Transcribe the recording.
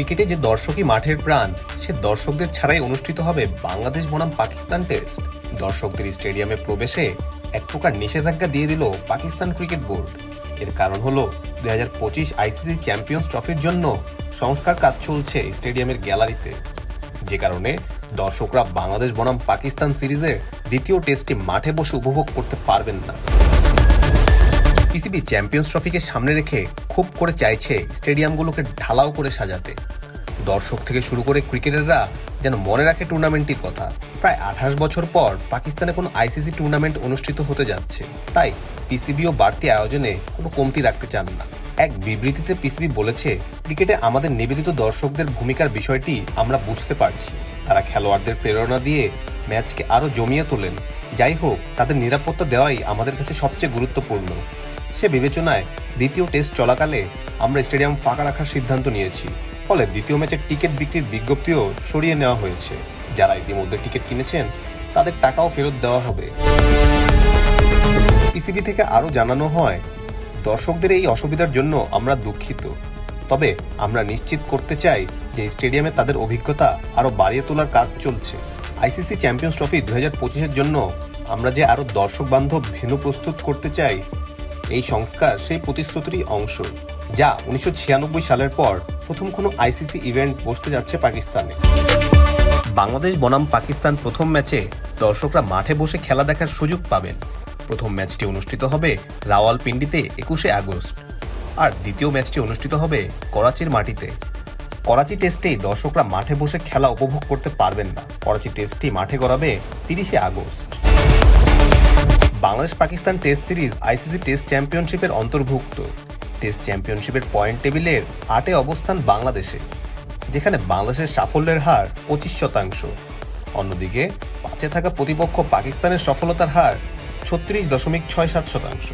ক্রিকেটে যে দর্শকই মাঠের প্রাণ, সে দর্শকদের ছাড়াই অনুষ্ঠিত হবে বাংলাদেশ বনাম পাকিস্তান টেস্ট। দর্শকদের স্টেডিয়ামে প্রবেশে এক প্রকার নিষেধাজ্ঞা দিয়ে দিল পাকিস্তান ক্রিকেট বোর্ড। এর কারণ হলো দুই হাজার পঁচিশ আইসিসি চ্যাম্পিয়ন্স ট্রফির জন্য সংস্কার কাজ চলছে স্টেডিয়ামের গ্যালারিতে। যে কারণে দর্শকরা বাংলাদেশ বনাম পাকিস্তান সিরিজের দ্বিতীয় টেস্টটি মাঠে বসে উপভোগ করতে পারবেন না। পিসিবি চ্যাম্পিয়ন্স ট্রফিকে সামনে রেখে খুব করে চাইছে স্টেডিয়ামগুলোকে ঢালাও করে সাজাতে। দর্শক থেকে শুরু করে ক্রিকেটাররা যেন মনে রাখে টুর্নামেন্টটির কথা। প্রায় আঠাশ বছর পর পাকিস্তানে কোনো আইসিসি টুর্নামেন্ট অনুষ্ঠিত হতে যাচ্ছে। তাই পিসিবিও বাড়তি আয়োজনে কোনো কমতি রাখতে চান না। এক বিবৃতিতে পিসিবি বলেছে, ক্রিকেটে আমাদের নিবেদিত দর্শকদের ভূমিকার বিষয়টি আমরা বুঝতে পারছি। তারা খেলোয়াড়দের প্রেরণা দিয়ে ম্যাচকে আরও জমিয়ে তোলেন। যাই হোক, তাদের নিরাপত্তা দেওয়াই আমাদের কাছে সবচেয়ে গুরুত্বপূর্ণ। সে বিবেচনায় দ্বিতীয় টেস্ট চলাকালে আমরা স্টেডিয়াম ফাঁকা রাখার সিদ্ধান্ত নিয়েছি। ফলে দ্বিতীয় ম্যাচের টিকিট বিক্রির বিজ্ঞপ্তিও সরিয়ে নেওয়া হয়েছে। যারা ইতিমধ্যে টিকিট কিনেছেন, তাদের টাকাও ফেরত দেওয়া হবে। পিসিবি থেকে আরও জানানো হয়, দর্শকদের এই অসুবিধার জন্য আমরা দুঃখিত। তবে আমরা নিশ্চিত করতে চাই যে স্টেডিয়ামে তাদের অভিজ্ঞতা আরও বাড়িয়ে তোলার কাজ চলছে। আইসিসি চ্যাম্পিয়ন্স ট্রফি দু হাজার পঁচিশের জন্য আমরা যে আরও দর্শক বান্ধব ভেন্যু প্রস্তুত করতে চাই এই সংস্কার সেই প্রতিশ্রুতিরই অংশ, যা উনিশশো ছিয়ানব্বই সালের পর প্রথম কোনো আইসিসি ইভেন্ট বসতে যাচ্ছে পাকিস্তানে। বাংলাদেশ, বনাম, পাকিস্তান প্রথম ম্যাচে দর্শকরা মাঠে বসে খেলা দেখার সুযোগ পাবেন। প্রথম ম্যাচটি অনুষ্ঠিত হবে রাওয়ালপিন্ডিতে একুশে আগস্ট, আর দ্বিতীয় ম্যাচটি অনুষ্ঠিত হবে করাচির মাটিতে। করাচি টেস্টেই দর্শকরা মাঠে বসে খেলা উপভোগ করতে পারবেন না। করাচি টেস্টটি মাঠে গড়াবে তিরিশে August. Bangladesh Pakistan test series ICC test চ্যাম্পিয়নশিপের অন্তর্ভুক্ত। টেস্ট চ্যাম্পিয়নশিপের পয়েন্ট টেবিলের আটে অবস্থান বাংলাদেশে, যেখানে বাংলাদেশের সাফল্যের হার পঁচিশ শতাংশ। অন্যদিকে, পাঁচে থাকা প্রতিপক্ষ পাকিস্তানের সফলতার হার ছত্রিশ দশমিক ছয় সাত শতাংশ।